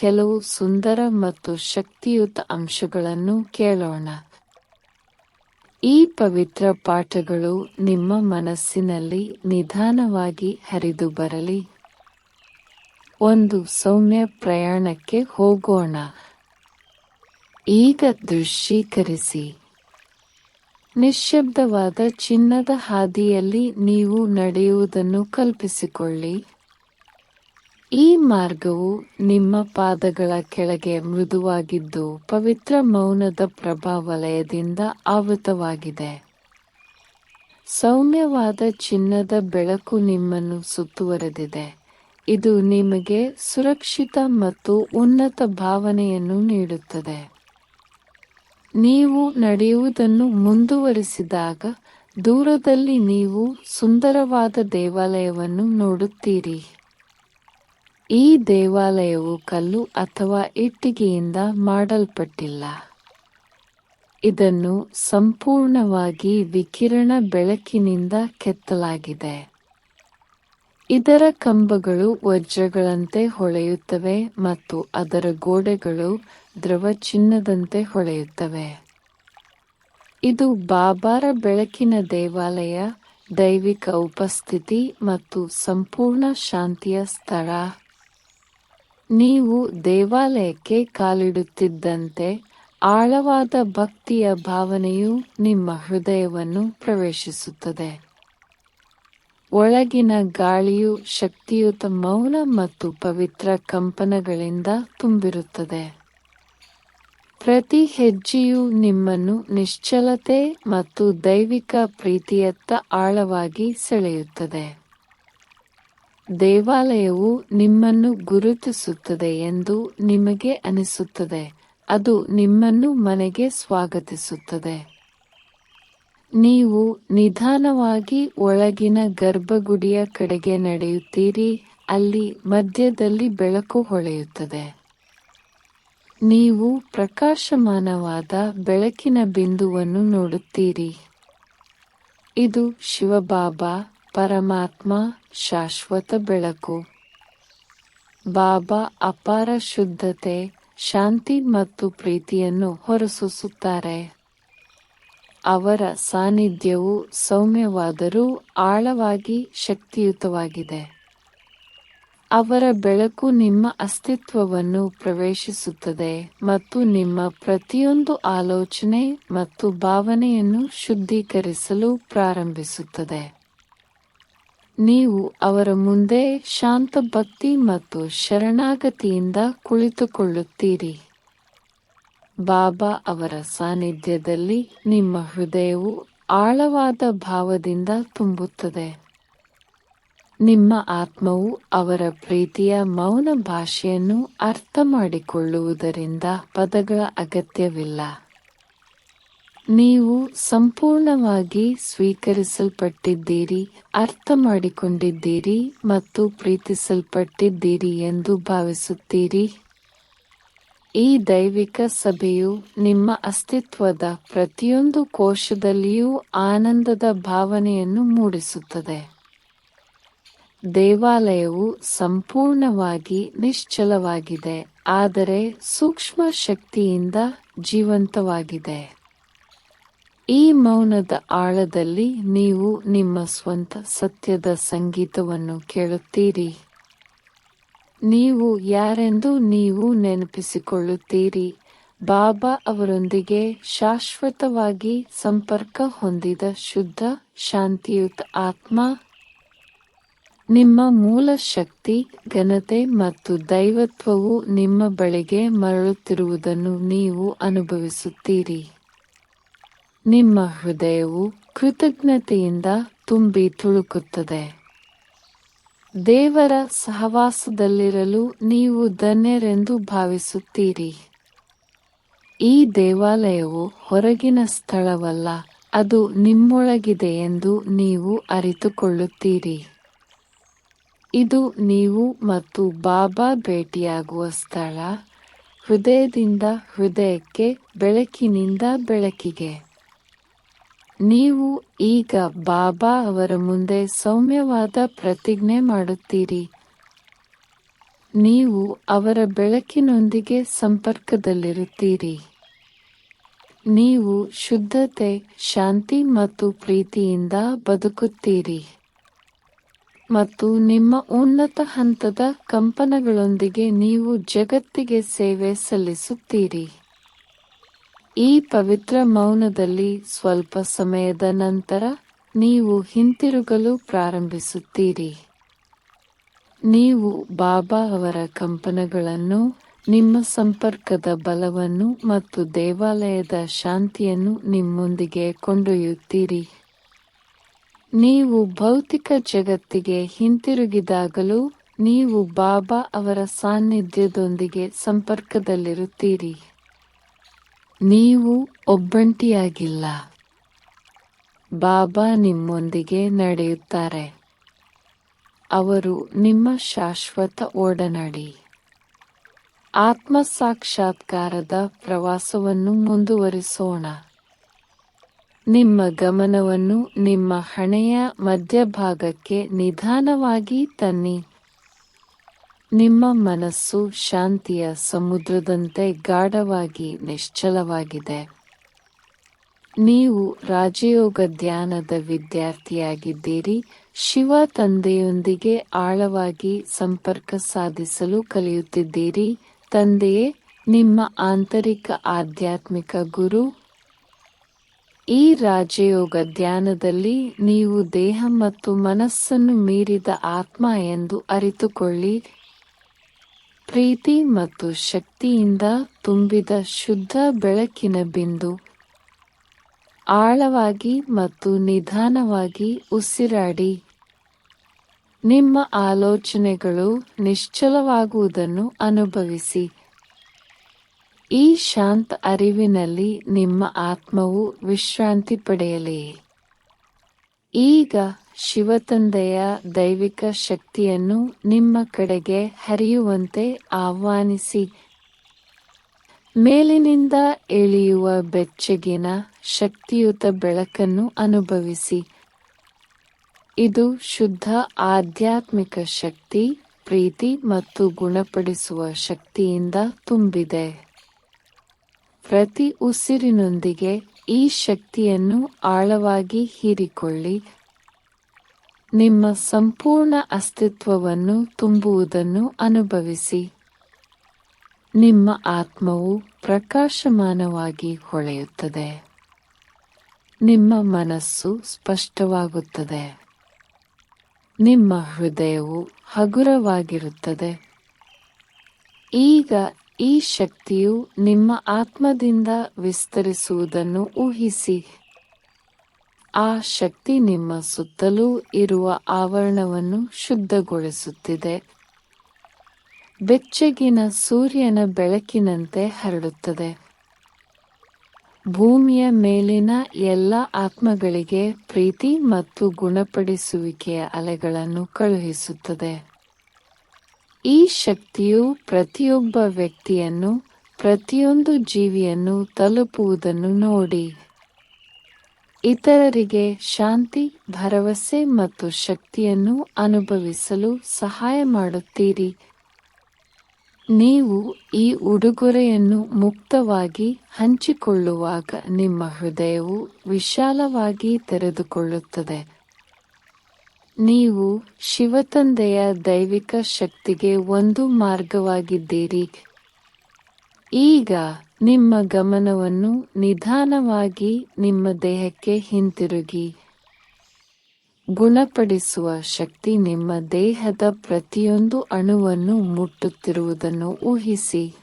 ಕೆಲವು ಸುಂದರ ಮತ್ತು ಶಕ್ತಿಯುತ ಅಂಶಗಳನ್ನು ಕೇಳೋಣ. ಈ ಪವಿತ್ರ ಪಾಠಗಳು ನಿಮ್ಮ ಮನಸ್ಸಿನಲ್ಲಿ ನಿಧಾನವಾಗಿ ಹರಿದು ಬರಲಿ. ಒಂದು ಸೌಮ್ಯ ಪ್ರಯಾಣಕ್ಕೆ ಹೋಗೋಣ. ಈಗ ದೃಶ್ಯೀಕರಿಸಿ. ನಿಶ್ಶಬ್ದವಾದ ಚಿನ್ನದ ಹಾದಿಯಲ್ಲಿ ನೀವು ನಡೆಯುವುದನ್ನು ಕಲ್ಪಿಸಿಕೊಳ್ಳಿ. ಈ ಮಾರ್ಗವು ನಿಮ್ಮ ಪಾದಗಳ ಕೆಳಗೆ ಮೃದುವಾಗಿದ್ದು ಪವಿತ್ರ ಮೌನದ ಪ್ರಭಾವಲಯದಿಂದ ಆವೃತವಾಗಿದೆ. ಸೌಮ್ಯವಾದ ಚಿನ್ನದ ಬೆಳಕು ನಿಮ್ಮನ್ನು ಸುತ್ತುವರೆದಿದೆ. ಇದು ನಿಮಗೆ ಸುರಕ್ಷಿತ ಮತ್ತು ಉನ್ನತ ಭಾವನೆಯನ್ನು ನೀಡುತ್ತದೆ. ನೀವು ನಡೆಯುವುದನ್ನು ಮುಂದುವರಿಸಿದಾಗ ದೂರದಲ್ಲಿ ನೀವು ಸುಂದರವಾದ ದೇವಾಲಯವನ್ನು ನೋಡುತ್ತೀರಿ. ಈ ದೇವಾಲಯವು ಕಲ್ಲು ಅಥವಾ ಇಟ್ಟಿಗೆಯಿಂದ ಮಾಡಲ್ಪಟ್ಟಿಲ್ಲ. ಇದನ್ನು ಸಂಪೂರ್ಣವಾಗಿ ವಿಕಿರಣ ಬೆಳಕಿನಿಂದ ಕೆತ್ತಲಾಗಿದೆ. ಇದರ ಕಂಬಗಳು ವಜ್ರಗಳಂತೆ ಹೊಳೆಯುತ್ತವೆ ಮತ್ತು ಅದರ ಗೋಡೆಗಳು ದ್ರವ ಚಿನ್ನದಂತೆ ಹೊಳೆಯುತ್ತವೆ. ಇದು ಬಾಬಾರ ಬೆಳಕಿನ ದೇವಾಲಯ, ದೈವಿಕ ಉಪಸ್ಥಿತಿ ಮತ್ತು ಸಂಪೂರ್ಣ ಶಾಂತಿಯ ಸ್ಥಳ. ನೀವು ದೇವಾಲಯಕ್ಕೆ ಕಾಲಿಡುತ್ತಿದ್ದಂತೆ ಆಳವಾದ ಭಕ್ತಿಯ ಭಾವನೆಯು ನಿಮ್ಮ ಹೃದಯವನ್ನು ಪ್ರವೇಶಿಸುತ್ತದೆ. ಒಳಗಿನ ಗಾಳಿಯು ಶಕ್ತಿಯುತ ಮೌನ ಮತ್ತು ಪವಿತ್ರ ಕಂಪನಗಳಿಂದ ತುಂಬಿರುತ್ತದೆ. ಪ್ರತಿ ಹೆಜ್ಜೆಯು ನಿಮ್ಮನ್ನು ನಿಶ್ಚಲತೆ ಮತ್ತು ದೈವಿಕ ಪ್ರೀತಿಯತ್ತ ಆಳವಾಗಿ ಸೆಳೆಯುತ್ತದೆ. ದೇವಾಲಯವು ನಿಮ್ಮನ್ನು ಗುರುತಿಸುತ್ತದೆ ಎಂದು ನಿಮಗೆ ಅನಿಸುತ್ತದೆ. ಅದು ನಿಮ್ಮನ್ನು ಮನೆಗೆ ಸ್ವಾಗತಿಸುತ್ತದೆ. ನೀವು ನಿಧಾನವಾಗಿ ಒಳಗಿನ ಗರ್ಭಗುಡಿಯ ಕಡೆಗೆ ನಡೆಯುತ್ತೀರಿ. ಅಲ್ಲಿ ಮಧ್ಯದಲ್ಲಿ ಬೆಳಕು ಹೊಳೆಯುತ್ತದೆ. ನೀವು ಪ್ರಕಾಶಮಾನವಾದ ಬೆಳಕಿನ ಬಿಂದುವನ್ನು ನೋಡುತ್ತೀರಿ. ಇದು ಶಿವಬಾಬಾ ಪರಮಾತ್ಮ ಶಾಶ್ವತ ಬೆಳಕು. ಬಾಬಾ ಅಪಾರ ಶುದ್ಧತೆ, ಶಾಂತಿ ಮತ್ತು ಪ್ರೀತಿಯನ್ನು ಹೊರಸೂಸುತ್ತಾರೆ. ಅವರ ಸಾನ್ನಿಧ್ಯವು ಸೌಮ್ಯವಾದರೂ ಆಳವಾಗಿ ಶಕ್ತಿಯುತವಾಗಿದೆ. ಅವರ ಬೆಳಕು ನಿಮ್ಮ ಅಸ್ತಿತ್ವವನ್ನು ಪ್ರವೇಶಿಸುತ್ತದೆ ಮತ್ತು ನಿಮ್ಮ ಪ್ರತಿಯೊಂದು ಆಲೋಚನೆ ಮತ್ತು ಭಾವನೆಯನ್ನು ಶುದ್ಧೀಕರಿಸಲು ಪ್ರಾರಂಭಿಸುತ್ತದೆ. ನೀವು ಅವರ ಮುಂದೆ ಶಾಂತ ಭಕ್ತಿ ಮತ್ತು ಶರಣಾಗತಿಯಿಂದ ಕುಳಿತುಕೊಳ್ಳುತ್ತೀರಿ. ಬಾಬಾ ಅವರ ಸಾನ್ನಿಧ್ಯದಲ್ಲಿ ನಿಮ್ಮ ಹೃದಯವು ಆಳವಾದ ಭಾವದಿಂದ ತುಂಬುತ್ತದೆ. ನಿಮ್ಮ ಆತ್ಮವು ಅವರ ಪ್ರೀತಿಯ ಮೌನ ಭಾಷೆಯನ್ನು ಅರ್ಥ ಮಾಡಿಕೊಳ್ಳುವುದರಿಂದ ಪದಗಳ ಅಗತ್ಯವಿಲ್ಲ. ನೀವು ಸಂಪೂರ್ಣವಾಗಿ ಸ್ವೀಕರಿಸಲ್ಪಟ್ಟಿದ್ದೀರಿ ಅರ್ಥ ಮಾಡಿಕೊಂಡಿದ್ದೀರಿ ಮತ್ತು ಪ್ರೀತಿಸಲ್ಪಟ್ಟಿದ್ದೀರಿ ಎಂದು ಭಾವಿಸುತ್ತೀರಿ. ಈ ದೈವಿಕ ಸಭೆಯು ನಿಮ್ಮ ಅಸ್ತಿತ್ವದ ಪ್ರತಿಯೊಂದು ಕೋಶದಲ್ಲಿಯೂ ಆನಂದದ ಭಾವನೆಯನ್ನು ಮೂಡಿಸುತ್ತದೆ. ದೇವಾಲಯವು ಸಂಪೂರ್ಣವಾಗಿ ನಿಶ್ಚಲವಾಗಿದೆ, ಆದರೆ ಸೂಕ್ಷ್ಮ ಶಕ್ತಿಯಿಂದ ಜೀವಂತವಾಗಿದೆ. ಈ ಮೌನದ ಆಳದಲ್ಲಿ ನೀವು ನಿಮ್ಮ ಸ್ವಂತ ಸತ್ಯದ ಸಂಗೀತವನ್ನು ಕೇಳುತ್ತೀರಿ. ನೀವು ಯಾರೆಂದು ನೀವು ನೆನಪಿಸಿಕೊಳ್ಳುತ್ತೀರಿ. ಬಾಬಾ ಅವರೊಂದಿಗೆ ಶಾಶ್ವತವಾಗಿ ಸಂಪರ್ಕ ಹೊಂದಿದ ಶುದ್ಧ, ಶಾಂತಿಯುತ ಆತ್ಮ, ನಿಮ್ಮ ಮೂಲ ಶಕ್ತಿ, ಘನತೆ ಮತ್ತು ದೈವತ್ವವು ನಿಮ್ಮ ಬಳಿಗೆ ಮರಳುತ್ತಿರುವುದನ್ನು ನೀವು ಅನುಭವಿಸುತ್ತೀರಿ. ನಿಮ್ಮ ಹೃದಯವು ಕೃತಜ್ಞತೆಯಿಂದ ತುಂಬಿ ತುಳುಕುತ್ತದೆ. ದೇವರ ಸಹವಾಸದಲ್ಲಿರಲು ನೀವು ಧನ್ಯರೆಂದು ಭಾವಿಸುತ್ತೀರಿ. ಈ ದೇವಾಲಯವು ಹೊರಗಿನ ಸ್ಥಳವಲ್ಲ, ಅದು ನಿಮ್ಮೊಳಗಿದೆ ಎಂದು ನೀವು ಅರಿತುಕೊಳ್ಳುತ್ತೀರಿ. ಇದು ನೀವು ಮತ್ತು ಬಾಬಾ ಭೇಟಿಯಾಗುವ ಸ್ಥಳ, ಹೃದಯದಿಂದ ಹೃದಯಕ್ಕೆ ಬೆಳಕಿನಿಂದ ಬೆಳಕಿಗೆ. ನೀವು ಈಗ ಬಾಬಾ ಅವರ ಮುಂದೆ ಸೌಮ್ಯವಾದ ಪ್ರತಿಜ್ಞೆ ಮಾಡುತ್ತೀರಿ. ನೀವು ಅವರ ಬೆಳಕಿನೊಂದಿಗೆ ಸಂಪರ್ಕದಲ್ಲಿರುತ್ತೀರಿ. ನೀವು ಶುದ್ಧತೆ, ಶಾಂತಿ ಮತ್ತು ಪ್ರೀತಿಯಿಂದ ಬದುಕುತ್ತೀರಿ. ಮತ್ತು ನಿಮ್ಮ ಉನ್ನತ ಹಂತದ ಕಂಪನಗಳೊಂದಿಗೆ ನೀವು ಜಗತ್ತಿಗೆ ಸೇವೆ ಸಲ್ಲಿಸುತ್ತೀರಿ. ಈ ಪವಿತ್ರ ಮೌನದಲ್ಲಿ ಸ್ವಲ್ಪ ಸಮಯದ ನಂತರ ನೀವು ಹಿಂತಿರುಗಲು ಪ್ರಾರಂಭಿಸುತ್ತೀರಿ. ನೀವು ಬಾಬಾ ಅವರ ಕಂಪನಗಳನ್ನು, ನಿಮ್ಮ ಸಂಪರ್ಕದ ಬಲವನ್ನು ಮತ್ತು ದೇವಾಲಯದ ಶಾಂತಿಯನ್ನು ನಿಮ್ಮೊಂದಿಗೆ ಕೊಂಡೊಯ್ಯುತ್ತೀರಿ. ನೀವು ಭೌತಿಕ ಜಗತ್ತಿಗೆ ಹಿಂತಿರುಗಿದಾಗಲೂ ನೀವು ಬಾಬಾ ಅವರ ಸಾನ್ನಿಧ್ಯದೊಂದಿಗೆ ಸಂಪರ್ಕದಲ್ಲಿರುತ್ತೀರಿ. ನೀವು ಒಬ್ಬಂಟಿಯಾಗಿಲ್ಲ. ಬಾಬಾ ನಿಮ್ಮೊಂದಿಗೆ ನಡೆಯುತ್ತಾರೆ. ಅವರು ನಿಮ್ಮ ಶಾಶ್ವತ ಓಡನಾಡಿ ಆತ್ಮ ಸಾಕ್ಷಾತ್ಕಾರದ ಪ್ರವಾಸವನ್ನು ಮುಂದುವರಿಸೋಣ. ನಿಮ್ಮ ಗಮನವನ್ನು ನಿಮ್ಮ ಹಣೆಯ ಮಧ್ಯಭಾಗಕ್ಕೆ ನಿಧಾನವಾಗಿ ತನ್ನಿ. ನಿಮ್ಮ ಮನಸ್ಸು ಶಾಂತಿಯ ಸಮುದ್ರದಂತೆ ಗಾಢವಾಗಿ, ನಿಶ್ಚಲವಾಗಿದೆ. ನೀವು ರಾಜಯೋಗ ಧ್ಯಾನದ ವಿದ್ಯಾರ್ಥಿಯಾಗಿದ್ದೀರಿ. ಶಿವ ತಂದೆಯೊಂದಿಗೆ ಆಳವಾಗಿ ಸಂಪರ್ಕ ಸಾಧಿಸಲು ಕಲಿಯುತ್ತಿದ್ದೀರಿ. ತಂದೆಯೇ, ನಿಮ್ಮ ಆಂತರಿಕ ಆಧ್ಯಾತ್ಮಿಕ ಗುರು. ಈ ರಾಜಯೋಗ ಧ್ಯಾನದಲ್ಲಿ ನೀವು ದೇಹ ಮತ್ತು ಮನಸ್ಸನ್ನು ಮೀರಿದ ಆತ್ಮ ಎಂದು ಅರಿತುಕೊಳ್ಳಿ. ಪ್ರೀತಿ ಮತ್ತು ಶಕ್ತಿಯಿಂದ ತುಂಬಿದ ಶುದ್ಧ ಬೆಳಕಿನ ಬಿಂದು. ಆಳವಾಗಿ ಮತ್ತು ನಿಧಾನವಾಗಿ ಉಸಿರಾಡಿ. ನಿಮ್ಮ ಆಲೋಚನೆಗಳು ನಿಶ್ಚಲವಾಗುವುದನ್ನು ಅನುಭವಿಸಿ. ಈ ಶಾಂತ ಅರಿವಿನಲ್ಲಿ ನಿಮ್ಮ ಆತ್ಮವು ವಿಶ್ರಾಂತಿ ಪಡೆಯಲಿ. ಈಗ ಶಿವತಂದೆಯ ದೈವಿಕ ಶಕ್ತಿಯನ್ನು ನಿಮ್ಮ ಕಡೆಗೆ ಹರಿಯುವಂತೆ ಆಹ್ವಾನಿಸಿ. ಮೇಲಿನಿಂದ ಇಳಿಯುವ ಬೆಚ್ಚಗಿನ ಶಕ್ತಿಯುತ ಬೆಳಕನ್ನು ಅನುಭವಿಸಿ. ಇದು ಶುದ್ಧ ಆಧ್ಯಾತ್ಮಿಕ ಶಕ್ತಿ, ಪ್ರೀತಿ ಮತ್ತು ಗುಣಪಡಿಸುವ ಶಕ್ತಿಯಿಂದ ತುಂಬಿದೆ. ಪ್ರತಿ ಉಸಿರಿನೊಂದಿಗೆ ಈ ಶಕ್ತಿಯನ್ನು ಆಳವಾಗಿ ಹೀರಿಕೊಳ್ಳಿ. ನಿಮ್ಮ ಸಂಪೂರ್ಣ ಅಸ್ತಿತ್ವವನ್ನು ತುಂಬುವುದನ್ನು ಅನುಭವಿಸಿ. ನಿಮ್ಮ ಆತ್ಮವು ಪ್ರಕಾಶಮಾನವಾಗಿ ಹೊಳೆಯುತ್ತದೆ. ನಿಮ್ಮ ಮನಸ್ಸು ಸ್ಪಷ್ಟವಾಗುತ್ತದೆ. ನಿಮ್ಮ ಹೃದಯವು ಹಗುರವಾಗಿರುತ್ತದೆ. ಈಗ ಈ ಶಕ್ತಿಯು ನಿಮ್ಮ ಆತ್ಮದಿಂದ ವಿಸ್ತರಿಸುವುದನ್ನು ಊಹಿಸಿ. ಆ ಶಕ್ತಿ ನಿಮ್ಮ ಸುತ್ತಲೂ ಇರುವ ಆವರಣವನ್ನು ಶುದ್ಧಗೊಳಿಸುತ್ತಿದೆ. ಬೆಚ್ಚಗಿನ ಸೂರ್ಯನ ಬೆಳಕಿನಂತೆ ಹರಡುತ್ತದೆ. ಭೂಮಿಯ ಮೇಲಿನ ಎಲ್ಲ ಆತ್ಮಗಳಿಗೆ ಪ್ರೀತಿ ಮತ್ತು ಗುಣಪಡಿಸುವಿಕೆಯ ಅಲೆಗಳನ್ನು ಕಳುಹಿಸುತ್ತದೆ. ಈ ಶಕ್ತಿಯು ಪ್ರತಿಯೊಬ್ಬ ವ್ಯಕ್ತಿಯನ್ನು, ಪ್ರತಿಯೊಂದು ಜೀವಿಯನ್ನು ತಲುಪುವುದನ್ನು ನೋಡಿ. ಇತರರಿಗೆ ಶಾಂತಿ, ಭರವಸೆ ಮತ್ತು ಶಕ್ತಿಯನ್ನು ಅನುಭವಿಸಲು ಸಹಾಯ ಮಾಡುತ್ತೀರಿ. ನೀವು ಈ ಉಡುಗೊರೆಯನ್ನು ಮುಕ್ತವಾಗಿ ಹಂಚಿಕೊಳ್ಳುವಾಗ ನಿಮ್ಮ ಹೃದಯವು ವಿಶಾಲವಾಗಿ ತೆರೆದುಕೊಳ್ಳುತ್ತದೆ. ನೀವು ಶಿವತಂದೆಯ ದೈವಿಕ ಶಕ್ತಿಗೆ ಒಂದು ಮಾರ್ಗವಾಗಿದ್ದೀರಿ. ಈಗ ನಿಮ್ಮ ಗಮನವನ್ನು ನಿಧಾನವಾಗಿ ನಿಮ್ಮ ದೇಹಕ್ಕೆ ಹಿಂತಿರುಗಿ. ಗುಣಪಡಿಸುವ ಶಕ್ತಿ ನಿಮ್ಮ ದೇಹದ ಪ್ರತಿಯೊಂದು ಅಣುವನ್ನು ಮುಟ್ಟುತ್ತಿರುವುದನ್ನು ಊಹಿಸಿ.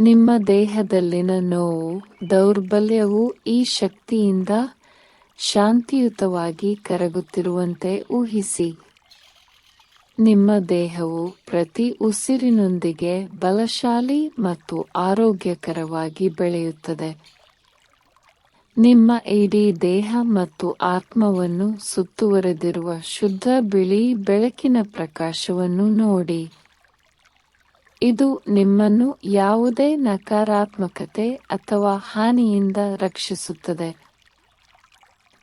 ನಿಮ್ಮ ದೇಹದಲ್ಲಿನ ನೋವು, ದೌರ್ಬಲ್ಯವು ಈ ಶಕ್ತಿಯಿಂದ ಶಾಂತಿಯುತವಾಗಿ ಕರಗುತ್ತಿರುವಂತೆ ಊಹಿಸಿ. ನಿಮ್ಮ ದೇಹವು ಪ್ರತಿ ಉಸಿರಿನೊಂದಿಗೆ ಬಲಶಾಲಿ ಮತ್ತು ಆರೋಗ್ಯಕರವಾಗಿ ಬೆಳೆಯುತ್ತದೆ. ನಿಮ್ಮ ಇಡೀ ದೇಹ ಮತ್ತು ಆತ್ಮವನ್ನು ಸುತ್ತುವರೆದಿರುವ ಶುದ್ಧ ಬಿಳಿ ಬೆಳಕಿನ ಪ್ರಕಾಶವನ್ನು ನೋಡಿ. ಇದು ನಿಮ್ಮನ್ನು ಯಾವುದೇ ನಕಾರಾತ್ಮಕತೆ ಅಥವಾ ಹಾನಿಯಿಂದ ರಕ್ಷಿಸುತ್ತದೆ.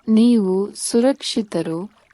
ನೀವು ಸುರಕ್ಷಿತರು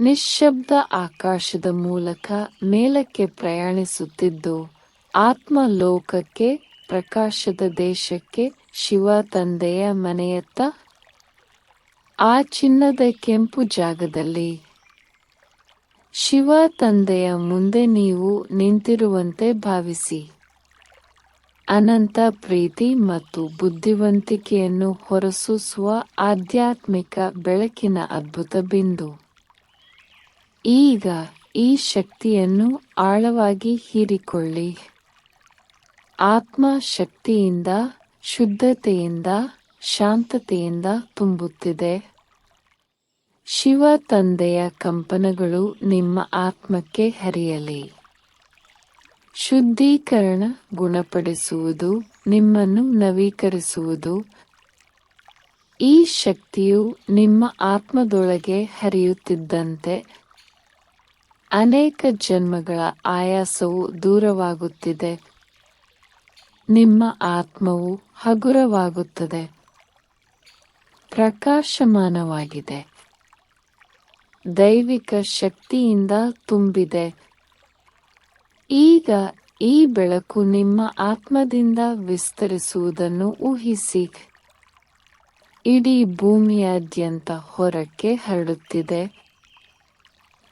ನಿಶ್ಶಬ್ದ ಆಕಾಶದ ಮೂಲಕ ಮೇಲಕ್ಕೆ ಪ್ರಯಾಣಿಸುತ್ತಿದ್ದು ಆತ್ಮ ಲೋಕಕ್ಕೆ ಪ್ರಕಾಶದ ದೇಶಕ್ಕೆ, ಶಿವ ತಂದೆಯ ಮನೆಯತ್ತ, ಆ ಚಿನ್ನದ ಕೆಂಪು ಜಾಗದಲ್ಲಿ. ಶಿವ ತಂದೆಯ ಮುಂದೆ ನೀವು ನಿಂತಿರುವಂತೆ ಭಾವಿಸಿ. ಅನಂತ ಪ್ರೀತಿ ಮತ್ತು ಬುದ್ಧಿವಂತಿಕೆಯನ್ನು ಹೊರಸೂಸುವ ಆಧ್ಯಾತ್ಮಿಕ ಬೆಳಕಿನ ಅದ್ಭುತ ಬಿಂದು. ಈಗ ಈ ಶಕ್ತಿಯನ್ನು ಆಳವಾಗಿ ಹೀರಿಕೊಳ್ಳಿ. ಆತ್ಮ ಶಕ್ತಿಯಿಂದ ಶುದ್ಧತೆಯಿಂದ, ಶಾಂತತೆಯಿಂದ ತುಂಬುತ್ತಿದೆ. ಶಿವ ತಂದೆಯ ಕಂಪನಗಳು ನಿಮ್ಮ ಆತ್ಮಕ್ಕೆ ಹರಿಯಲಿ. ಶುದ್ಧೀಕರಣ ಗುಣಪಡಿಸುವುದು ನಿಮ್ಮನ್ನು ನವೀಕರಿಸುವುದು. ಈ ಶಕ್ತಿಯು ನಿಮ್ಮ ಆತ್ಮದೊಳಗೆ ಹರಿಯುತ್ತಿದ್ದಂತೆ ಅನೇಕ ಜನ್ಮಗಳ ಆಯಾಸವು ದೂರವಾಗುತ್ತಿದೆ. ನಿಮ್ಮ ಆತ್ಮವು ಹಗುರವಾಗುತ್ತದೆ. ಪ್ರಕಾಶಮಾನವಾಗಿದೆ. ದೈವಿಕ ಶಕ್ತಿಯಿಂದ ತುಂಬಿದೆ. ಈಗ ಈ ಬೆಳಕು ನಿಮ್ಮ ಆತ್ಮದಿಂದ ವಿಸ್ತರಿಸುವುದನ್ನು ಊಹಿಸಿ. ಇಡೀ ಭೂಮಿಯಾದ್ಯಂತ ಹೊರಕ್ಕೆ ಹರಡುತ್ತಿದೆ.